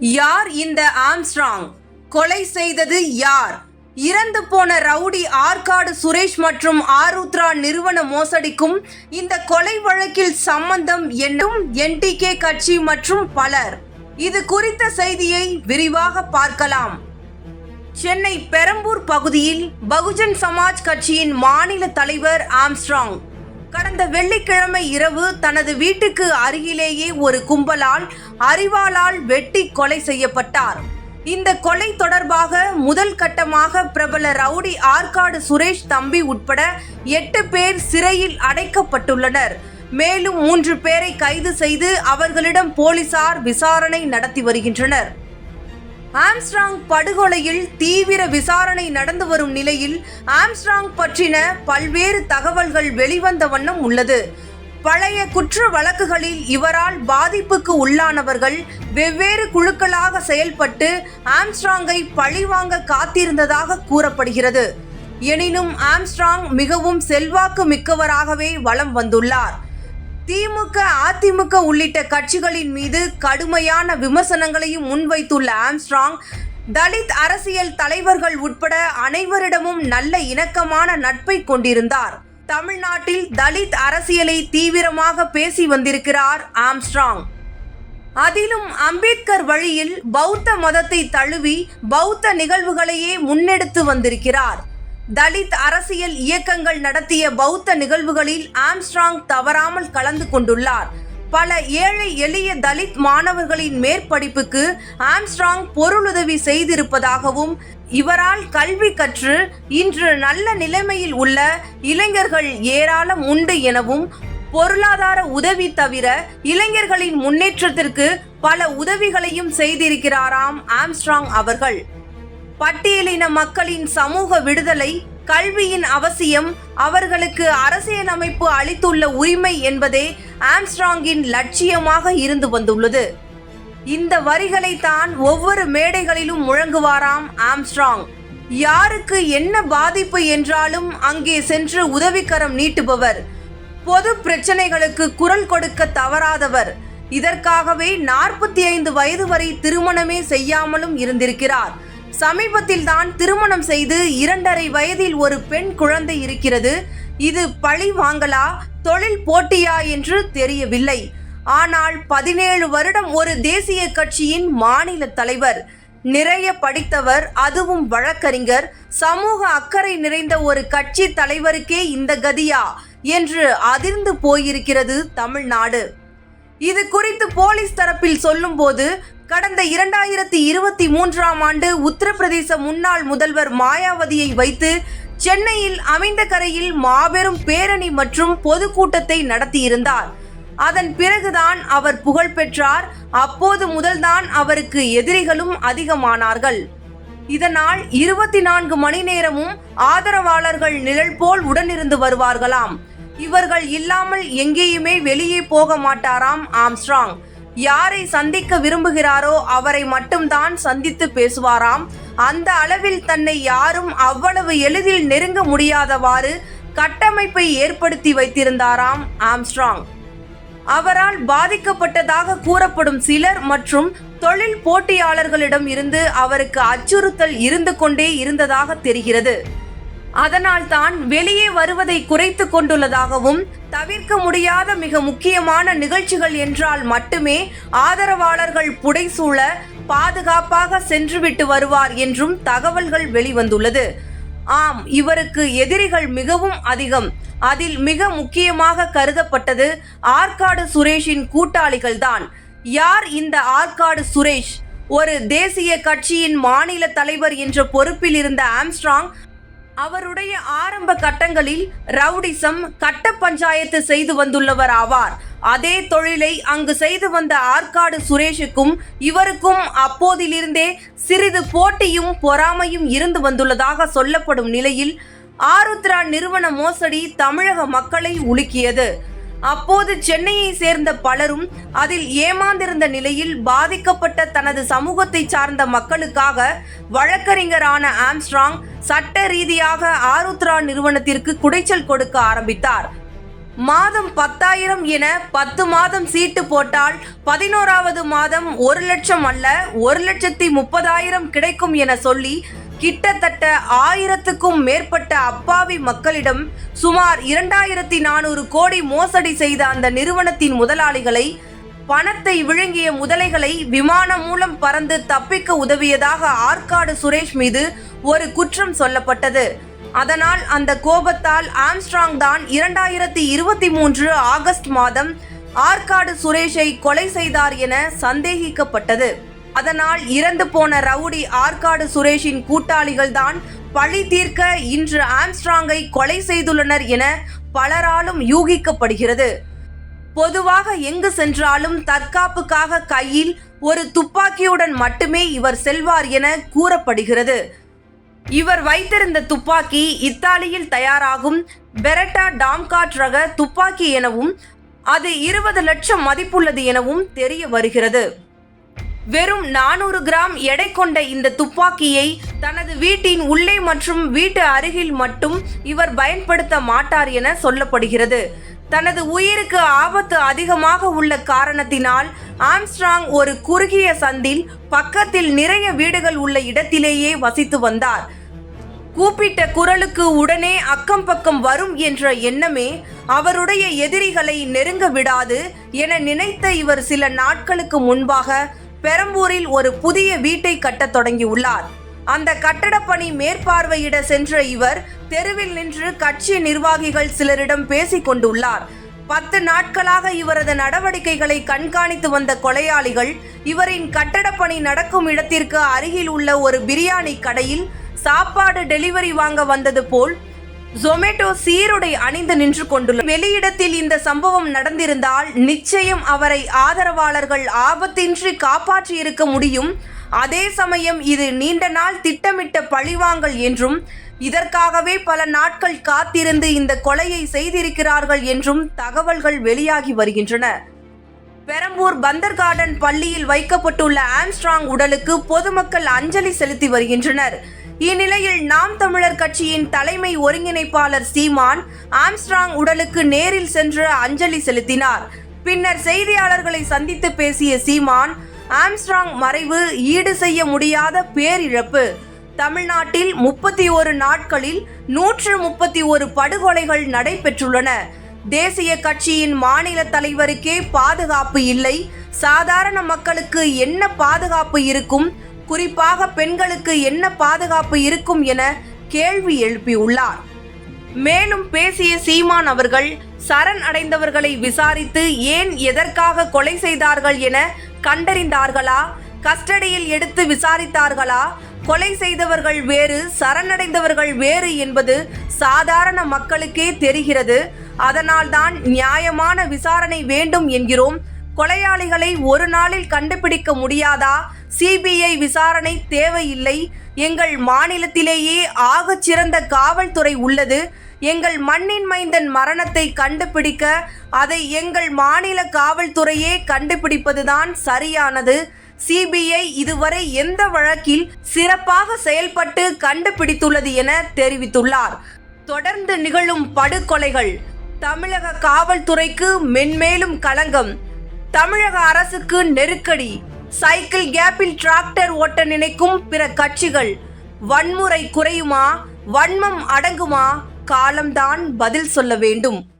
யார் இந்த ஆம்ஸ்ட்ராங்? கொலை செய்தது யார்? இறந்து போன ரவுடி ஆற்காடு சுரேஷ் மற்றும் ஆருத்ரா நிறுவன மோசடிக்கும் இந்த கொலை வழக்கில் சம்பந்தம் என்னும் என்டிகே கட்சி மற்றும் பலர். இது குறித்த செய்தியை விரிவாக பார்க்கலாம். சென்னை பெரம்பூர் பகுதியில் பகுஜன் சமாஜ் கட்சியின் மாநில தலைவர் ஆம்ஸ்ட்ராங். கடந்த வெள்ளிக்கிழமை இரவு தனது வீட்டுக்கு அருகிலேயே ஒரு கும்பலால் அறிவாளால் வெட்டி கொலை செய்யப்பட்டார். இந்த கொலை தொடர்பாக முதல் கட்டமாக பிரபல ரவுடி ஆற்காடு சுரேஷ் தம்பி உட்பட எட்டு பேர் சிறையில் அடைக்கப்பட்டுள்ளனர். மேலும் மூன்று பேரை கைது செய்து அவர்களிடம் போலீசார் விசாரணை நடத்தி வருகின்றனர். ஆம்ஸ்ட்ராங் படுகொலையில் தீவிர விசாரணை நடந்து வரும் நிலையில் ஆம்ஸ்ட்ராங் பற்றின பல்வேறு தகவல்கள் வெளிவந்த வண்ணம் உள்ளது. பழைய குற்ற வழக்குகளில் இவரால் பாதிப்புக்கு உள்ளானவர்கள் வெவ்வேறு குழுக்களாக செயல்பட்டு ஆம்ஸ்ட்ராங்கை பழிவாங்க காத்திருந்ததாக கூறப்படுகிறது. எனினும் ஆம்ஸ்ட்ராங் மிகவும் செல்வாக்கு மிக்கவராகவே வலம் வந்துள்ளார். திமுக அதிமுக உள்ளிட்ட கட்சிகளின் மீது கடுமையான விமர்சனங்களையும் முன்வைத்துள்ள ஆம்ஸ்ட்ராங் தலித் அரசியல் தலைவர்கள் உட்பட அனைவரிடமும் நல்ல இணக்கமான நட்பை கொண்டிருந்தார். தமிழ்நாட்டில் தலித் அரசியலை தீவிரமாக பேசி வந்திருக்கிறார் ஆம்ஸ்ட்ராங். அதிலும் அம்பேத்கர் வழியில் பௌத்த மதத்தை தழுவி பௌத்த நிகழ்வுகளையே முன்னெடுத்து வந்திருக்கிறார். தலித் அரசியல் இயக்கங்கள் நடத்திய பௌத்த நிகழ்வுகளில் ஆம்ஸ்ட்ராங் தவறாமல் கலந்து கொண்டுள்ளார். பல ஏழை எளிய தலித் மாணவர்களின் மேற்படிப்புக்கு ஆம்ஸ்ட்ராங் பொருளுதவி செய்திருப்பதாகவும் இவரால் கல்வி கற்று இன்று நல்ல நிலைமையில் உள்ள இளைஞர்கள் ஏராளம் உண்டு எனவும் பொருளாதார உதவி தவிர இளைஞர்களின் முன்னேற்றத்திற்கு பல உதவிகளையும் செய்திருக்கிறாராம் ஆம்ஸ்ட்ராங் அவர்கள். பட்டியலின மக்களின் சமூக விடுதலை கல்வியின் அவசியம் அவர்களுக்கு அரசியலமைப்பு அளித்துள்ள உரிமை என்பதே ஆம்ஸ்ட்ராங்கின் லட்சியமாக இருந்து வந்துள்ளது. இந்த வரிகளை தான் ஒவ்வொரு மேடைகளிலும் முழங்குவாராம் ஆம்ஸ்ட்ராங். யாருக்கு என்ன பாதிப்பு என்றாலும் அங்கே சென்று உதவிக்கரம் நீட்டுபவர். பொது பிரச்சனைகளுக்கு குரல் கொடுக்க தவறாதவர். இதற்காகவே நாற்பத்தி ஐந்து வயது வரை திருமணமே செய்யாமலும் இருந்திருக்கிறார். சமீபத்தில் தான் திருமணம் செய்து இரண்டரை வயதில் ஒரு பெண் குழந்தை இருக்கிறது. இது பழி வாங்கலா தொழில் போட்டியா என்று தெரியவில்லை. ஆனால் பதினேழு வருடம் ஒரு தேசிய கட்சியின் மாநில தலைவர் நிறைய படித்தவர் அதுவும் வழக்கறிஞர் சமூக அக்கறை நிறைந்த ஒரு கட்சி தலைவருக்கே இந்த கதியா என்று அதிர்ந்து போயிருக்கிறது தமிழ்நாடு. இது குறித்து போலீஸ் தரப்பில் சொல்லும்போது கடந்த இரண்டாயிரத்தி இருபத்தி மூன்றாம் ஆண்டு உத்தரப்பிரதேச முன்னாள் முதல்வர் மாயாவதியை வைத்து சென்னையில் அமைந்த கரையில் மாபெரும் பேரணி மற்றும் பொதுக்கூட்டத்தை நடத்தியிருந்தார். அதன் பிறகுதான் அவர் புகழ் பெற்றார். அப்போது முதல்தான் அவருக்கு எதிரிகளும் அதிகமானார்கள். இதனால் இருபத்தி நான்கு மணி நேரமும் ஆதரவாளர்கள் நிழல் போல் உடனிருந்து வருவார்களாம். இவர்கள் இல்லாமல் எங்கேயுமே வெளியே போக மாட்டாராம் ஆம்ஸ்ட்ராங். யாரை சந்திக்க விரும்புகிறாரோ அவரை மட்டும்தான் சந்தித்து பேசுவாராம். அந்த அளவில் தன்னை யாரும் அவ்வளவு எளிதில் நெருங்க முடியாதவாறு கட்டமைப்பை ஏற்படுத்தி வைத்திருந்தாராம் ஆம்ஸ்ட்ராங். அவரால் பாதிக்கப்பட்டதாக கூறப்படும் சிலர் மற்றும் தொழில் போட்டியாளர்களிடம் இருந்து அவருக்கு அச்சுறுத்தல் இருந்து கொண்டே இருந்ததாக தெரிகிறது. அதனால் தான் வெளியே வருவதை குறைத்து கொண்டுள்ளதாகவும் தவிர்க்க முடியாத மிக முக்கியமான நிகழ்ச்சிகள் என்றால் மட்டுமே ஆதரவாளர்கள் புடைசூழ பாதுகாப்பாக சென்றுவிட்டு வருவார் என்றும் தகவல்கள் வெளிவந்துள்ளது. ஆம் இவருக்கு எதிரிகள் மிகவும் அதிகம். அதில் மிக முக்கியமாக கருதப்பட்டது ஆற்காடு சுரேஷின் கூட்டாளிகள்தான். யார் இந்த ஆற்காடு சுரேஷ்? ஒரு தேசிய கட்சியின் மாநில தலைவர் என்ற பொறுப்பில் இருந்த ஆம்ஸ்ட்ராங் அவருடைய ஆரம்ப கட்டங்களில் ரவுடிசம் கட்ட பஞ்சாயத்து செய்து வந்துள்ளவர் ஆவார். அதே தொழிலை அங்கு செய்து வந்த ஆற்காடு சுரேஷுக்கும் இவருக்கும் அப்போதிலிருந்தே சிறிது போட்டியும் பொறாமையும் இருந்து வந்துள்ளதாக சொல்லப்படும் நிலையில் ஆருத்ரா நிறுவன மோசடி தமிழக மக்களை உலுக்கியது. அப்போது சென்னையை சேர்ந்த பலரும் அதில் ஏமாந்திருந்த நிலையில் பாதிக்கப்பட்ட தனது சமூகத்தை சார்ந்த மக்களுக்காக வழக்கறிஞரான ஆம்ஸ்ட்ராங் சட்ட ரீதியாக ஆருத்ரா நிறுவனத்திற்கு குடைச்சல் கொடுக்க ஆரம்பித்தார். மாதம் பத்தாயிரம் என பத்து மாதம் சீட்டு போட்டால் பதினோராவது மாதம் ஒரு லட்சம் அல்ல ஒரு லட்சத்தி முப்பதாயிரம் கிடைக்கும் என சொல்லி கிட்டத்தட்ட ஆயிரத்துக்கும் மேற்பட்ட அப்பாவி மக்களிடம் சுமார் இரண்டாயிரத்தி நானூறு கோடி மோசடி செய்த அந்த நிறுவனத்தின் முதலாளிகளை பணத்தை விழுங்கிய முதலைகளை விமானம் மூலம் பறந்து தப்பிக்க உதவியதாக ஆற்காடு சுரேஷ் மீது ஒரு குற்றம் சொல்லப்பட்டது. அதனால் அந்த கோபத்தால் ஆம்ஸ்ட்ராங் தான் இரண்டாயிரத்தி இருபத்தி மூன்று ஆகஸ்ட் மாதம் ஆற்காடு சுரேஷை கொலை செய்தார் என சந்தேகிக்கப்பட்டது. அதனால் இறந்து போன ரவுடி ஆற்காடு சுரேஷின் கூட்டாளிகள் தான் பழி தீர்க்க இன்று ஆம்ஸ்ட்ராங்கை கொலை செய்துள்ளனர் என பலராலும் யூகிக்கப்படுகிறது. பொதுவாக எங்கு சென்றாலும் தற்காப்புக்காக கையில் ஒரு துப்பாக்கியுடன் மட்டுமே இவர் செல்வார் என கூறப்படுகிறது. இவர் வைத்திருந்த துப்பாக்கி இத்தாலியில் தயாராகும் பெரட்டா டாம்காட் ரக துப்பாக்கி எனவும் அது இருபது லட்சம் மதிப்புள்ளது எனவும் தெரிய வருகிறது. வெறும் நானூறு கிராம் எடை கொண்ட இந்த துப்பாக்கியை தனது வீட்டின் உள்ளே மற்றும் வீட்டு அருகில் மட்டும் இவர் பயன்படுத்த மாட்டார் என சொல்லப்படுகிறது. தனது உயிருக்கு ஆபத்து அதிகமாக உள்ள காரணத்தினால் ஆம்ஸ்ட்ராங் ஒரு குறுகிய சந்தில் பக்கத்தில் நிறைய வீடுகள் உள்ள இடத்திலேயே வசித்து வந்தார். கூப்பிட்ட குரலுக்கு உடனே அக்கம் பக்கம் வரும் என்ற எண்ணமே அவருடைய எதிரிகளை நெருங்க விடாது என நினைத்த இவர் சில நாட்களுக்கு முன்பாக பெரம்பூரில் ஒரு புதிய வீட்டை கட்டத் தொடங்கியுள்ளார். அந்த கட்டடப்பணி மேற்பார்வையிட சென்ற இவர் தெருவில் நின்று கட்சி நிர்வாகிகள் சிலரிடம் பேசிக் கொண்டுள்ளார். பத்து நாட்களாக இவரது நடவடிக்கைகளை கண்காணித்து வந்த கொலையாளிகள் இவரின் கட்டடப்பணி நடக்கும் இடத்திற்கு அருகில் உள்ள ஒரு பிரியாணி கடையில் சாப்பாடு டெலிவரி வாங்க வந்தது போல் ஜொமேட்டோ சீருடை அணிந்து நின்று கொண்டுள்ள வெளியிடத்தில் இந்த சம்பவம் நடந்திருந்தால் நிச்சயம் அவரை ஆதரவாளர்கள் ஆபத்தின்றி காப்பாற்றி இருக்க முடியும். அதே சமயம் இது நீண்ட நாள் திட்டமிட்ட பழிவாங்கல் என்றும் இதற்காகவே பல நாட்கள் காத்திருந்து இந்த கொலையை செய்திருக்கிறார்கள் என்றும் தகவல்கள் வெளியாகி வருகின்றன. பெரம்பூர் பந்தர் கார்டன் பள்ளியில் வைக்கப்பட்டுள்ள ஆம்ஸ்ட்ராங் உடலுக்கு பொதுமக்கள் அஞ்சலி செலுத்தி வருகின்றனர். இந்நிலையில் நாம் தமிழர் கட்சியின் தலைமை ஒருங்கிணைப்பாளர் சீமான் ஆம்ஸ்ட்ராங் உடலுக்கு நேரில் சென்று அஞ்சலி செலுத்தினார். பின்னர் செய்தியாளர்களை சந்தித்து பேசிய சீமான் ஆம்ஸ்ட்ராங் மறைவு ஈடு செய்ய முடியாத பேரிழப்பு. தமிழ்நாட்டில் முப்பத்தி ஒரு நாட்களில் நூற்று முப்பத்தி ஒரு படுகொலைகள் நடைபெற்றுள்ளன. தேசிய கட்சியின் மாநில தலைவருக்கே பாதுகாப்பு இல்லை. சாதாரண மக்களுக்கு என்ன பாதுகாப்பு இருக்கும்? குறிப்பாக பெண்களுக்கு என்ன பாதுகாப்பு இருக்கும் என கேள்வி எழுப்பியுள்ளார். மேலும் பேசிய சீமான் அவர்கள் சரண் அடைந்தவர்களை விசாரித்து ஏன் எதற்காக கொலை செய்தார்கள் என கண்டறிந்தார்களா? கஸ்டடியில் எடுத்து விசாரித்தார்களா? கொலை செய்தவர்கள் வேறு சரணடைந்தவர்கள் வேறு என்பது சாதாரண மக்களுக்கே தெரிகிறது. அதனால்தான் நியாயமான விசாரணை வேண்டும் என்கிறோம். கொலையாளிகளை ஒரு நாளில் கண்டுபிடிக்க முடியாதா? சிபிஐ விசாரணை தேவையில்லை. எங்கள் மாநிலத்திலேயே ஆகச் சிறந்த காவல்துறை உள்ளது. எங்கள் மண்ணின் மைந்தன் மரணத்தை கண்டுபிடிக்க அதை எங்கள் மாநில காவல்துறையே கண்டுபிடிப்பதுதான் சரியானது. சிபிஐ இதுவரை எந்த வழக்கில் சிறப்பாக செயல்பட்டு கண்டுபிடித்துள்ளது என தெரிவித்துள்ளார். தொடர்ந்து நிகழும் படுகொலைகள். தமிழக காவல்துறைக்கு மென்மேலும் களங்கம். தமிழக அரசுக்கு நெருக்கடி. சைக்கிள் கேப்பில் டிராக்டர் ஓட்ட நினைக்கும் பிற கட்சிகள். வன்முறை குறையுமா? வன்மம் அடங்குமா? காலம்தான் பதில் சொல்ல வேண்டும்.